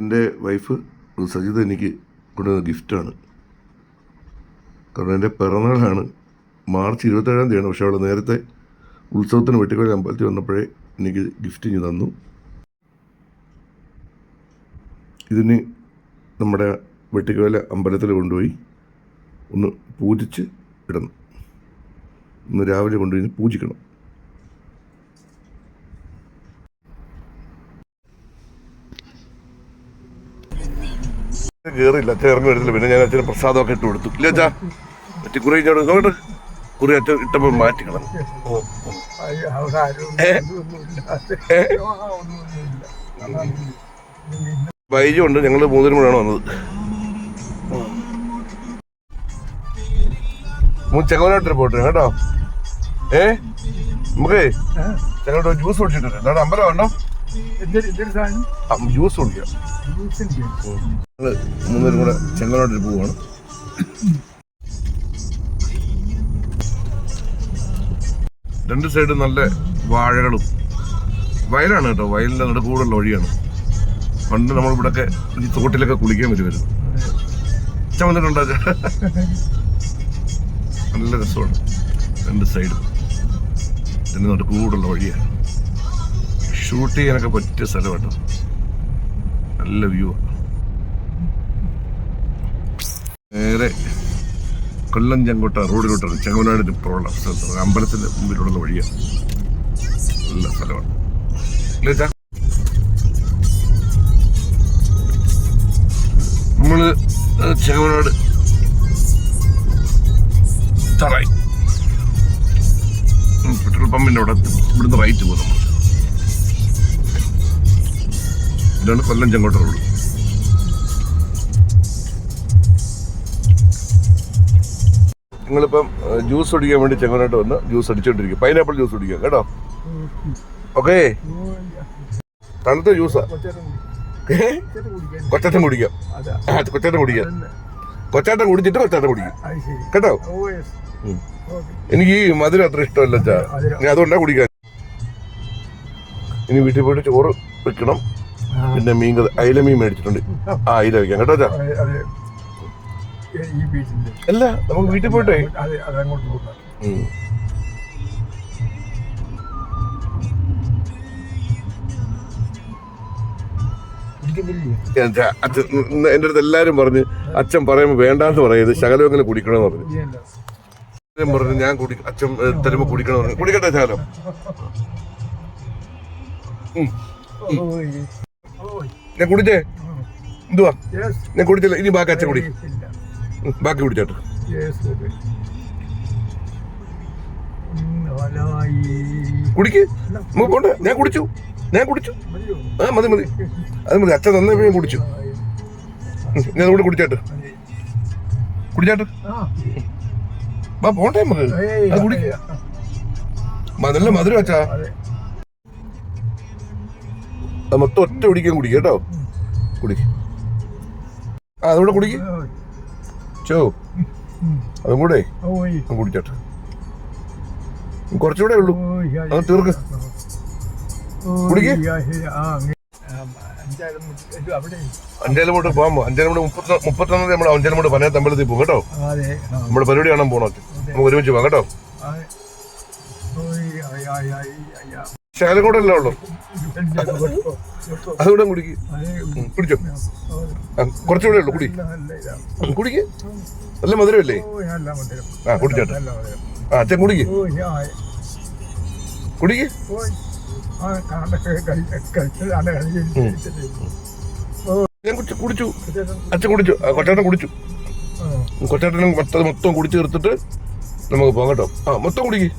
എന്റെ വൈഫ് സജിത എനിക്ക് കൊണ്ടുവന്ന ഗിഫ്റ്റാണ്. കാരണം എന്റെ പിറന്നാളാണ്. മാർച്ച് ഇരുപത്തേഴാം തീയതിയാണ്. പക്ഷേ അവൾ നേരത്തെ ഉത്സവത്തിന് വെട്ടിക്കോലി അമ്പലത്തിൽ വന്നപ്പോഴേ എനിക്ക് ഗിഫ്റ്റ് ചെയ്ത് തന്നു. ഇതിന് നമ്മുടെ വെട്ടിക്കോല അമ്പലത്തിൽ കൊണ്ടുപോയി ഒന്ന് പൂജിച്ച് ഇടണം. ഇന്ന് രാവിലെ കൊണ്ടുപോയി പൂജിക്കണം. കയറിയില്ല അച്ഛൻ ഇറങ്ങി വരുന്നില്ല. പിന്നെ ഞാൻ അച്ഛന് പ്രസാദമൊക്കെ ഇട്ട് കൊടുത്തു. ഇല്ല അച്ഛാ? മറ്റേ കുറി ഇങ്ങോട്ട് നോക്കട്ടെ കുറി അച്ഛൻ ഇട്ടപ്പോൾ മാറ്റി കളഞ്ഞു. വൈകി ഉണ്ട് ഞങ്ങൾ മൂന്നിനും കൂടെയാണ് വന്നത്. ചെങ്ങോനാട്ടിൽ പോട്ടെ കേട്ടോ. ഏ? നമുക്കേ? ചെങ്ങോട്ട് ജ്യൂസ് കുടിച്ചിട്ടുണ്ട്. അമ്പലം ഉണ്ടോ ജ്യൂസ് കുടിക്കാം. ഞങ്ങൾ മൂന്നുപേരും കൂടെ ചെങ്ങോനാട്ടിൽ പോവാണ്. രണ്ട് സൈഡും നല്ല വാഴകളും. വയലാണ് കേട്ടോ വയലിന്റെ നടുക്കൂടുള്ള വഴിയാണ് പണ്ട് നമ്മൾ ഇവിടെയൊക്കെ ഈ തോട്ടിലൊക്കെ കുളിക്കാൻ വരുമായിരുന്നു. അച്ഛൻ വന്നിട്ടുണ്ടോ? നല്ല രസമാണ്. രണ്ട് സൈഡും ഇതിന്റെ നടുക്കൂടുള്ള വഴിയാണ് ഷൂട്ട് ചെയ്യാനൊക്കെ പറ്റിയ സ്ഥലം കേട്ടോ. നല്ല വ്യൂ നേരെ കൊല്ലം ചെങ്കോട്ട റോഡിലോട്ടാണ് ചെങ്ങോനാട് ഇപ്പോഴുള്ള സ്ഥലത്ത് അമ്പലത്തിന്റെ മുമ്പിലുള്ള വഴിയാണ് നല്ല സ്ഥലമാണ്. ഇല്ലേ നമ്മൾ ചെങ്ങനാട് തറായി പെട്രോൾ പമ്പിന്റെ അവിടെ ഇവിടുന്ന് റൈറ്റ് പോകും നമ്മൾ ഇതാണ് കൊല്ലം ചെങ്കോട്ട റോഡ്. നിങ്ങളിപ്പം ജ്യൂസ് കുടിക്കാൻ വേണ്ടി ചെങ്ങനാട്ട് വന്ന് ജ്യൂസ് അടിച്ചോണ്ടിരിക്കും. പൈനാപ്പിൾ ജ്യൂസ് കുടിക്കാം കേട്ടോ? ഓക്കേ? തണുത്ത ജ്യൂസാ. കൊച്ചാട്ടം കുടിക്കാം. കൊച്ചാട്ടം കുടിക്കാം. കൊച്ചാട്ടം കുടിച്ചിട്ട് കൊച്ചാട്ടം കുടിക്കും. കേട്ടോ? എനിക്ക് ഈ മധുരം അത്ര ഇഷ്ടമല്ല ചാ. ഞാൻ അതുകൊണ്ടാ കുടിക്കാൻ. ഇനി വീട്ടിൽ പോയിട്ട് ചോറ് വെക്കണം. പിന്നെ മീൻ കറി അയില മീൻ മേടിച്ചിട്ടുണ്ട്. ആ അയില വയ്ക്കാം കേട്ടോ അല്ല നമുക്ക് വീട്ടിൽ പോയിട്ടേ? എന്റെ അടുത്ത് എല്ലാരും പറഞ്ഞ് അച്ഛൻ പറയുമ്പോ വേണ്ടാന്ന് പറയരുത് ശകലമെങ്കിലും കുടിക്കണമെന്ന് പറഞ്ഞു. പറഞ്ഞു ഞാൻ കുടി അച്ഛൻ തരുമ്പോ കുടിക്കണമെന്ന് പറഞ്ഞു. കുടിക്കട്ടെ ശകലം? ഞാൻ കുടിച്ചേ? എന്തുവാ? ഞാൻ കുടിച്ചില്ല. ഇനി ബാക്കി അച്ഛൻ കുടി. ബാക്കി കുടിച്ചോട്ടെ. കുടിക്ക്. പോട്ടെ. ഞാൻ കുടിച്ചു. ഞാൻ കുടിച്ചു. ആ മതി മതി. അത് മതി. അച്ഛൻ തന്നെ ഞാൻ കുടിച്ചു. ഞാൻ കൂടെ കുടിച്ചാട്ട്. കുടിച്ചാട്ട്. വാ പോണ്ടേ നമുക്ക്. അത് കുടി മ- നല്ല മധുരം അച്ഛാ. മൊത്തം ഒറ്റ കുടിക്കാൻ കുടിക്കുക കേട്ടോ. കുടി ആ അതുകൂടെ കുടിക്ക്. ചോ. അതും കൂടെ. കുടിച്ചോട്ടെ. കുറച്ചുകൂടെ ഉള്ളൂ. അത് തീർക്ക്. കുടിക്ക്. അഞ്ചാലുമോട്ട് പോകാമോ അഞ്ചാലുമോട്ട് മുപ്പത്തി മുപ്പത്തൊന്നാം നമ്മൾ അഞ്ചാലുമോട്ട് പനയത്ത് അമ്പലത്തിൽ പോകും കേട്ടോ. നമ്മുടെ പരിപാടി കാണാൻ പോകണം നമുക്ക് ഒരുമിച്ച് പോകാം കേട്ടോ. അല്ലേ ഉള്ളൂ? അതുകൂടെ കുടിക്ക്. കുടിച്ചോ? കുറച്ചുകൂടെ ഉള്ളു കുടി. കുടിക്ക്. നല്ല മധുരമല്ലേ? ആ കുടിച്ചോട്ടെ. ആ അച്ഛൻ കുടിക്ക്. കുടിക്ക്. ഞാൻ കുടിച്ചു കുടിച്ചു. അച്ഛൻ കുടിച്ചു. കൊച്ചേട്ടൻ കുടിച്ചു. കൊച്ചേട്ടനും മൊത്തം കുടിച്ച് തീർത്തിട്ട് നമുക്ക് പോകാം കേട്ടോ. ആ മൊത്തം കുടിക്ക്.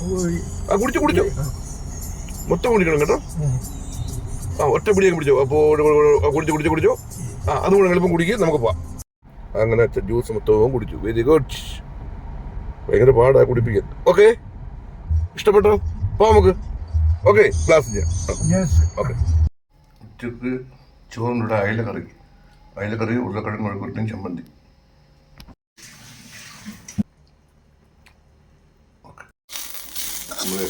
കുടിച്ചു കുടിച്ചു. മൊത്തം കുടിക്കണം കേട്ടോ. ആ. ഒറ്റ പിടിയൊക്കെ പിടിച്ചോ അപ്പോൾ കുടിച്ചു കുടിച്ചു കുടിച്ചോ. ആ അതും കൂടെ എളുപ്പം കുടിക്കുക നമുക്ക് പോവാം. അങ്ങനെ അച്ഛൻ ജ്യൂസ് മൊത്തവും കുടിച്ചു. വെരി ഗുഡ് ഭയങ്കര പാടാ കുടിപ്പിക്കാൻ. ഓക്കെ ഇഷ്ടപ്പെട്ടോ? പോവാം നമുക്ക്. ഓക്കെ ക്ലാസ് ചെയ്യാം. ഓക്കെ ഉച്ചയ്ക്ക് ചോറിനുള്ള അയല കറി അയല കറി ഉരുളക്കിഴങ്ങ് മെഴുകുരുട്ടും ചമ്മന്തി. നമ്മൾ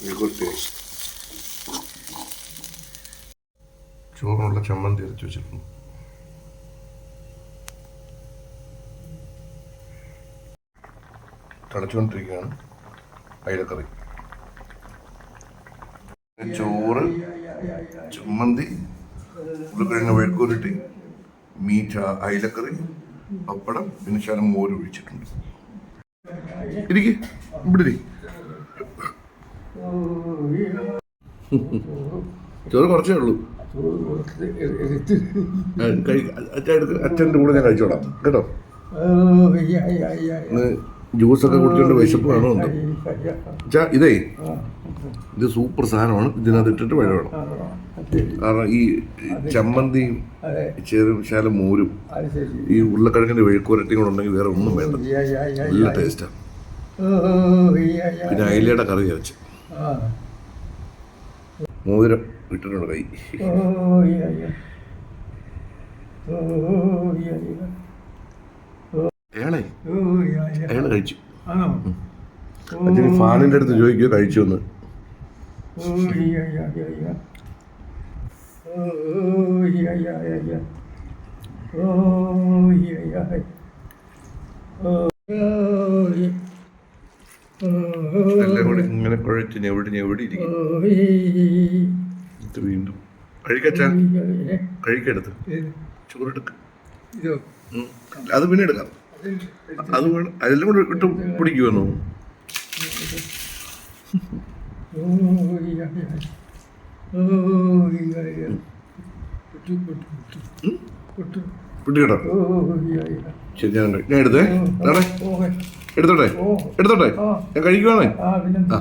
മെഴുക്കുവരട്ടിയായി ചോറിനുള്ള ചമ്മന്തി അരച്ച് വെച്ചിട്ടുണ്ട്. തിളച്ചുകൊണ്ടിരിക്കുകയാണ് അയിലക്കറി. ചോറ് ചമ്മന്തി ഉരുളക്കിഴങ്ങ് വെഴുക്കുരുട്ടി മീറ്റ അയിലക്കറി പപ്പടം പിന്നെ ശകലം മോര് ഒഴിച്ചിട്ടുണ്ട്. ഇരിക്കെ. ഇവിടെ. ചോറ് കുറച്ചേ ഉള്ളൂ. അച്ഛന്റെ കൂടെ ഞാൻ കഴിച്ചോളാം. കേട്ടോ? ജ്യൂസൊക്കെ കുടിച്ചോണ്ട് വിശപ്പ് വേണമെന്നുണ്ട് അച്ഛാ ഇതേ. ഇത് സൂപ്പർ സാധനമാണ്. ഇതിനകത്ത് ഇട്ടിട്ട് വഴി വേണം കാരണം ഈ ചമ്മന്തിയും ചെറു ശാലം മോരും ഈ ഉരുളക്കിഴങ്ങിന്റെ വെഴുക്കുരട്ടിയും കൂടെ ഉണ്ടെങ്കിൽ വേറെ ഒന്നും വേണ്ട. നല്ല ടേസ്റ്റാണ്. പിന്നെ അയിലയുടെ കറി ആ. മോതിരം ഇട്ടിട്ടുണ്ട് കൈ. അയാളെ. അയാൾ കഴിച്ചു? അച്ഛന് ഫാനിന്റെ അടുത്ത് ചോദിക്കുക കഴിച്ചു എന്ന് ഓ, യാ, യാ, യാ, യാ. ഓ, യാ, യാ, യാ, യാ. ഓ, യാ, യാ. ഓ, യാ. ഓ, എല്ലാം കൂടി ഇങ്ങനെ കുഴച്ച് ഞെവിടി ഞെവിടി ഇരിക്കും. ഇത് വീണ്ടും കഴിക്കച്ചാ കഴിക്കെടുത്ത് ചോറെടുക്ക്. അത് പിന്നെ എടുക്കാം അത് വേണം അതെല്ലാം കൂടെ ഇട്ട് പിടിക്കുമെന്നോ. പിടിക്കട്ടോ ഓ, യാ, യാ. ശരി ഞാൻ എടുത്തേ ഓ, എടുത്തോട്ടെ. എടുത്തോട്ടെ. ഞാൻ കഴിക്കുവാണേ ആ,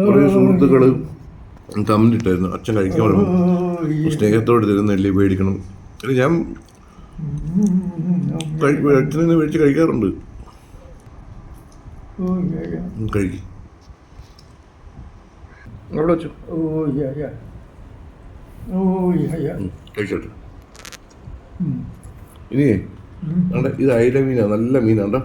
കുറേ സുഹൃത്തുക്കൾ തമ്മിലിട്ടായിരുന്നു അച്ഛൻ കഴിക്കാൻ പറഞ്ഞു സ്നേഹത്തോട് തരുന്നല്ലേ മേടിക്കണം അല്ല ഞാൻ അച്ഛനെ നിന്ന് മേടിച്ച് കഴിക്കാറുണ്ട് കഴിക്കും അവിടെ വെച്ചു ഓ, യാ, യാ. കഴിച്ചോട്ടെ. ഇനിയേ ഉം, ഇത് അയില മീനാ നല്ല മീനാണ്ടോ.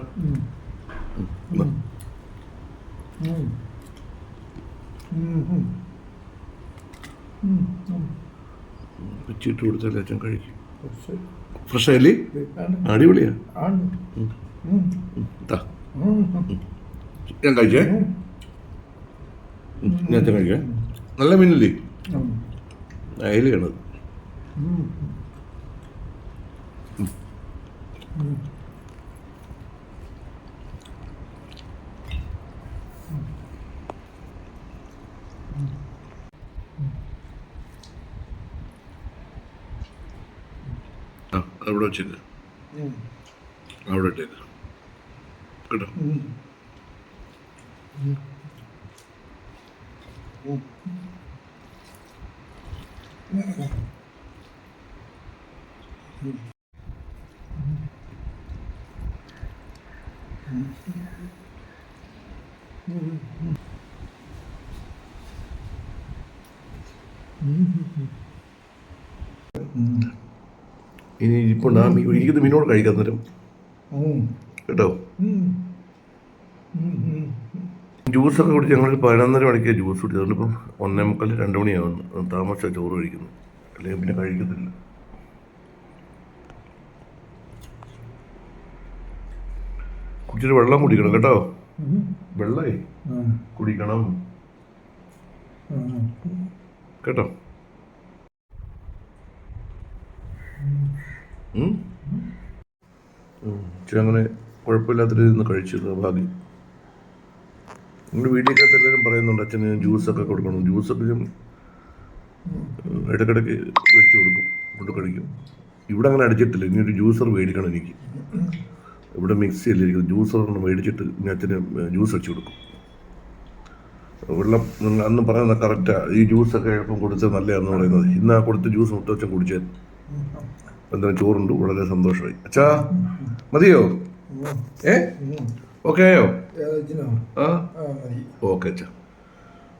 വെച്ചിട്ട് കൊടുത്താലേ അച്ഛൻ കഴിക്കും. ഫ്രഷ്. അല്ലേ അടിപൊളിയാ. ഞാൻ കഴിച്ചേ? ഞാൻ കഴിക്കാം. നല്ല മീനല്ലേ. അയിലയാണ് അവിടെ വെച്ചില്ല അവിടെ ഇട്ടില്ല കേട്ടോ? ഉം. ഇനി ഇപ്പൊ മീ- ഇരിക്കുന്ന മീനോട് കഴിക്കാൻ തരും കേട്ടോ. ജ്യൂസൊക്കെ കുടിച്ച് ഞങ്ങൾ പതിനൊന്നര മണിക്ക് ജ്യൂസ് കുടിച്ചത് അതുകൊണ്ടിപ്പം ഒന്നേ മുക്കാൽ രണ്ട് മണിയാവുന്നു. താമസിച്ച ചോറ് കഴിക്കുന്നു. അല്ലെങ്കിൽ പിന്നെ കഴിക്കത്തില്ല. കുടിച്ചിട്ട് വെള്ളം കുടിക്കണം കേട്ടോ. വെള്ളേ. കുടിക്കണം. കേട്ടോ? അങ്ങനെ കുഴപ്പമില്ലാത്ത രീതിയിൽ നിന്ന് കഴിച്ചിരുന്നു ഭാഗ്യം നമ്മുടെ വീട്ടിലേക്കകത്ത് എല്ലാവരും പറയുന്നുണ്ട് അച്ഛന് ജ്യൂസൊക്കെ കൊടുക്കണം. ജ്യൂസൊക്കെ ഞാൻ ഇടക്കിടക്ക് മേടിച്ച് കൊടുക്കും കൊണ്ട് കഴിക്കും. ഇവിടെ അങ്ങനെ അടിച്ചിട്ടില്ല. ഇനി ഒരു ജ്യൂസർ മേടിക്കണം എനിക്ക്. ഇവിടെ മിക്സി അല്ലേ ഇരിക്കുന്നത് ജ്യൂസർ മേടിച്ചിട്ട് ഇനി അച്ഛന് ജ്യൂസ് അടിച്ചു കൊടുക്കും. വെള്ളം അന്ന് പറയുന്നത് കറക്റ്റാ ഈ ജ്യൂസൊക്കെ ഇപ്പം കൊടുത്തത് നല്ലതാണെന്ന് പറയുന്നത്. ഇന്ന് ആ കൊടുത്ത ജ്യൂസ് മുത്തച്ഛൻ കുടിച്ചേ. എന്തായാലും ചോറുണ്ട്. വളരെ സന്തോഷമായി. അച്ഛാ മതിയോ? ഏ? ഓക്കെ ആയോ? ഏതിനോ? ആ. ഓക്കെ അച്ഛാ.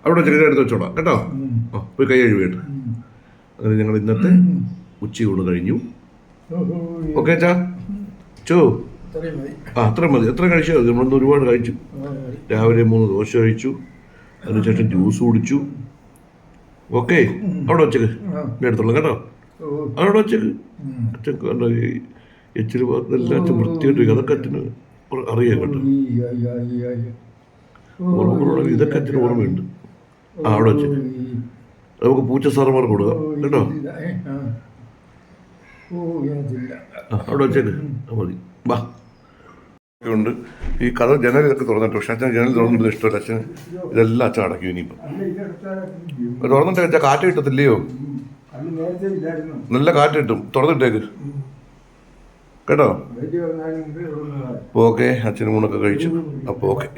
അവിടെ ചെറിയ എടുത്ത് വെച്ചോളാം കേട്ടോ. ആ പോയി കൈ കഴുകിയിട്ട്. അങ്ങനെ ഞങ്ങൾ ഇന്നത്തെ ഉച്ചയൂണ് കഴിഞ്ഞു. ഓക്കെ അച്ഛാ. ചോ. ആ അത്ര മതി. എത്ര കഴിച്ചാൽ മതി നമ്മളന്ന് ഒരുപാട് കഴിച്ചു. രാവിലെ മൂന്ന് ദോശ കഴിച്ചു. അതിനുശേഷം ജ്യൂസ് കുടിച്ചു. ഓക്കെ അവിടെ വെച്ചേക്ക്. ഞാൻ എടുത്തോളാം കേട്ടോ? അവിടെ വെച്ചേക്ക്. അച്ഛൻ എച്ചിൽ ഭാഗത്തെല്ലാം അച്ഛൻ വൃത്തിയായിട്ട് അതൊക്കെ അച്ഛന് അറിയാം കേട്ടോ. ഇതൊക്കെ അച്ഛന് ഓർമ്മയുണ്ട്. അവിടെ വെച്ച്. നമുക്ക് പൂച്ച സാറന്മാർക്ക് കൊടുക്കാം. കേട്ടോ? അവിടെ വെച്ചേക്ക്. മതി. വാ. ഉണ്ട്. ഈ കഥ ജനലൊക്കെ തുറന്നിട്ട് പക്ഷെ അച്ഛൻ ജനൽ തുറന്നിട്ട് ഇഷ്ടമല്ല. അച്ഛൻ ഇതെല്ലാം അച്ഛൻ അടക്കി ഇനിയിപ്പം. അച്ഛാ തുറന്നിട്ട് വെച്ചാൽ കാറ്റ് കിട്ടത്തില്ലയോ? നല്ല കാറ്റ് കിട്ടും. തുറന്നിട്ടേക്ക്. കേട്ടോ? ഓക്കെ അച്ഛനും ഊണൊക്കെ കഴിച്ചു. അപ്പോൾ ഓക്കെ.